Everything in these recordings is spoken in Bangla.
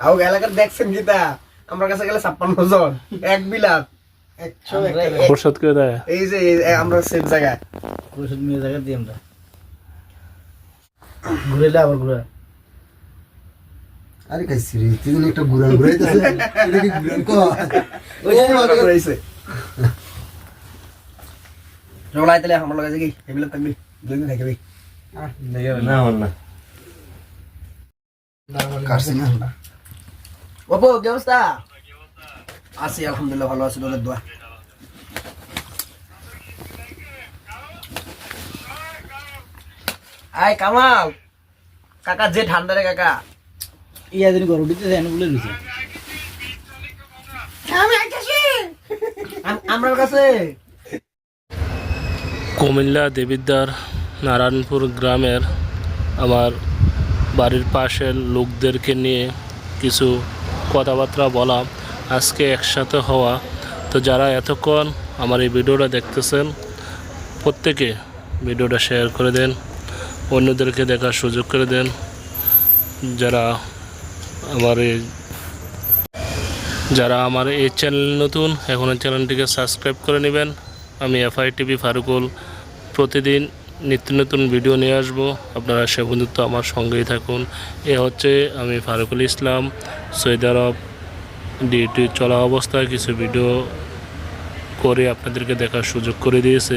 আও এলাকার দেখছেন গীতা? আমার কাছে গেলে ছাপ্পান্ন জন। এক একটা- পরিশোধ করে দেয়। এই যে আমরা সেফ জায়গায়। ওষুধ নিয়ে জায়গা দিই আমরা। ঘুরেলে আবার ঘুরে আরে কাইছি রে তুই যেন একটা গুড়ান ঘুরাইতেছে এটা কি গুড়ান কয় ওই যে আমরা ঘুরাইছে রোলাই তাহলে আমার লগে যাই এগুলো থাকবি। দুই দিন থাকবি। না না। কাটছে না কি অবস্থা? আছি আলহামদুলিল্লাহ ভালো আছি তোদের দোয়া। আয় কামাল। কাকা যে ঠান্ডা রে কাকা। ইয়া দিন গরম দিতে যায় বলে দিছে। আম- আমার কাছে। কুমিল্লা দেবিদ্বার নারায়ণপুর গ্রামের আমার বাড়ির পাশের লোকদেরকে নিয়ে কিছু কথাবার্তা বলা, আজকে একসাথে হওয়া। তো যারা এতক্ষণ আমার এই ভিডিওটা দেখতেছেন, প্রত্যেকে ভিডিওটা শেয়ার করে দেন, অন্যদেরকে দেখার সুযোগ করে দেন। যারা আমার এই যারা আমার এই চ্যানেল নতুন এখন চ্যানেলটিকে সাবস্ক্রাইব করে নেবেন। আমি এফআই টিভি ফারুকুল, প্রতিদিন নিত্য নতুন ভিডিও নিয়ে আসব। আপনারা সে বন্ধুত্ব আমার সঙ্গেই থাকুন। এ হচ্ছে আমি Farukul Islam Saudi Arab duty চলা অবস্থায় কিছু ভিডিও করে আপনাদেরকে দেখার সুযোগ করে দিয়েছে।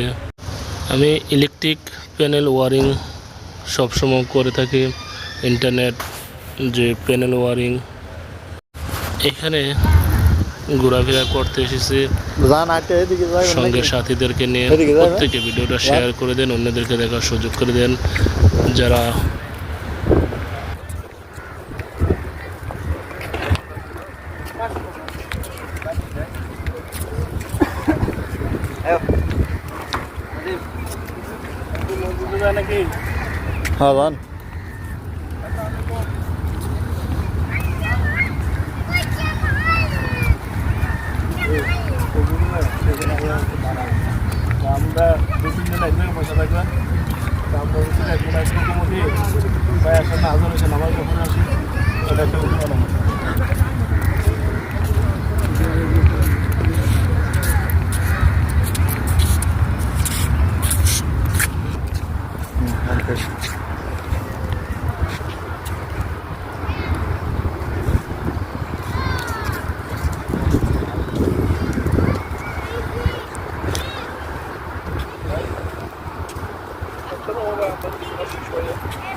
আমি ইলেকট্রিক প্যানেল ওয়ারিং সবসময় করে থাকি। ইন্টারনেট যে প্যানেল ওয়ারিং এখানে ঘোরাফেরা করতে এসেছি। সঙ্গে সাথীদেরকে নিয়ে প্রত্যেকে ভিডিওটা শেয়ার করে দেন অন্যদেরকে দেখার সুযোগ করে দেন। যারা হ্যাঁ তো আমরা দু তিনজন একজনে পয়সা থাকবেন তো আমরা হচ্ছে একজন এক মোটামুটি প্রায় আসেন না হাজার আসেন আমার যখন আসি সেটা একটা উন্নয়ন Thank you. বলে